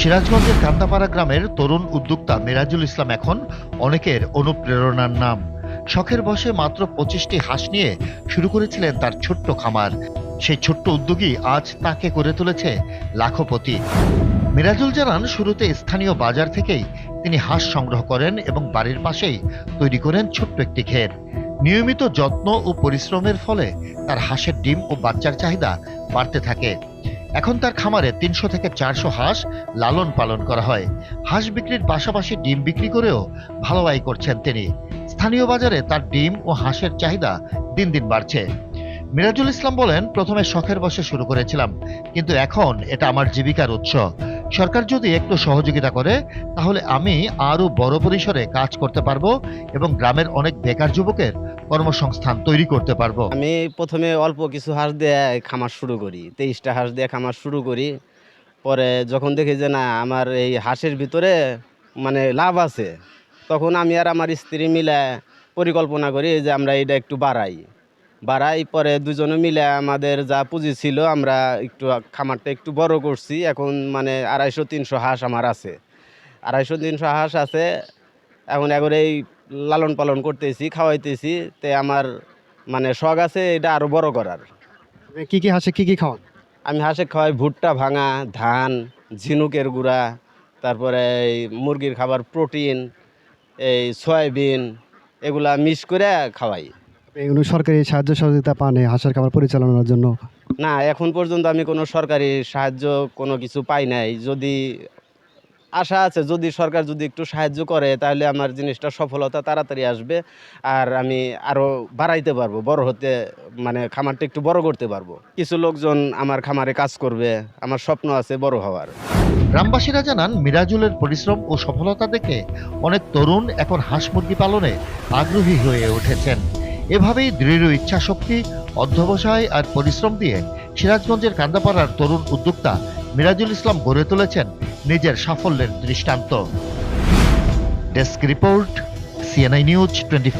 সিরাজগঞ্জের কান্দাপাড়া গ্রামের তরুণ উদ্যোক্তা মিরাজুল ইসলাম এখন অনেকের অনুপ্রেরণার নাম। শখের বসে মাত্র পঁচিশটি হাঁস নিয়ে শুরু করেছিলেন তার ছোট্ট খামার। সেই ছোট্ট উদ্যোগী আজ তাকে করে তুলেছে লাখপতি। মিরাজুল জানান, শুরুতে স্থানীয় বাজার থেকেই তিনি হাঁস সংগ্রহ করেন এবং বাড়ির পাশেই তৈরি করেন ছোট্ট একটি ঘের নিয়মিত যত্ন ও পরিশ্রমের ফলে তার হাঁসের ডিম ও বাচ্চার চাহিদা বাড়তে থাকে। এখন তার খামারে তিনশো থেকে চারশো হাঁস লালন পালন করা হয়। হাঁস বিক্রির পাশাপাশি ডিম বিক্রি করেও ভালো আয় করছেন তিনি। স্থানীয় বাজারে তার ডিম ও হাঁসের চাহিদা দিন দিন বাড়ছে। মিরাজুল ইসলাম বলেন, প্রথমে শখের বসে শুরু করেছিলাম, কিন্তু এখন এটা আমার জীবিকার উৎস। সরকার যদি একটু সহযোগিতা করে, তাহলে আমি আরও বড় পরিসরে কাজ করতে পারব এবং গ্রামের অনেক বেকার যুবকের কর্মসংস্থান তৈরি করতে পারব। আমি প্রথমে অল্প কিছু হাঁস দিয়ে খামার শুরু করি, তেইশটা হাঁস দিয়ে খামার শুরু করি। পরে যখন দেখি যে না, আমার এই হাঁসের ভিতরে মানে লাভ আছে, তখন আমি আর আমার স্ত্রী মিলে পরিকল্পনা করি যে আমরা এটা একটু বাড়াই। বাড়াই পরে দুজনে মিলে আমাদের যা পুঁজি ছিল, আমরা একটু খামারটা একটু বড় করছি। এখন মানে আড়াইশো তিনশো হাঁস আমার আছে। আড়াইশো তিনশো হাঁস আছে, এখন এখন এই লালন পালন করতেছি খাওয়াইতেছি তে আমার মানে শখ আছে এটা আরও বড় করার। কি কি হাসে কি কি খাওয়ান? আমি হাঁসে খাওয়াই ভুট্টা ভাঙা ধান ঝিনুকের গুঁড়া তারপরে এই মুরগির খাবার প্রোটিন এই সয়াবিন এগুলা মিক্স করে খাওয়াই। এগুলো সরকারি সাহায্য সহযোগিতা পান এই হাঁসের খাবার পরিচালনার জন্য? না এখন পর্যন্ত আমি কোনো সরকারি সাহায্য কোনো কিছু পাই নাই। যদি আশা আছে, যদি সরকার যদি একটু সাহায্য করে, তাহলে আমার জিনিসটা সফলতা তাড়াতাড়ি আসবে আর আমি আরও বাড়াইতে পারব, বড় হতে মানে খামারটা একটু বড় করতে পারব। কিছু লোকজন আমার খামারে কাজ করবে, আমার স্বপ্ন আছে বড় হওয়ার। গ্রামবাসীরা জানান, মিরাজুলের পরিশ্রম ও সফলতা দেখে অনেক তরুণ এখন হাঁস মুরগি পালনে আগ্রহী হয়ে উঠেছেন। এভাবেই দৃঢ় ইচ্ছাশক্তি, অধ্যবসায় আর পরিশ্রম দিয়ে সিরাজগঞ্জের কান্দাপাড়ার তরুণ উদ্যোক্তা মিরাজুল ইসলাম গড়ে তুলেছেন নিজের সাফল্যের দৃষ্টান্ত। Desk report CNI news twenty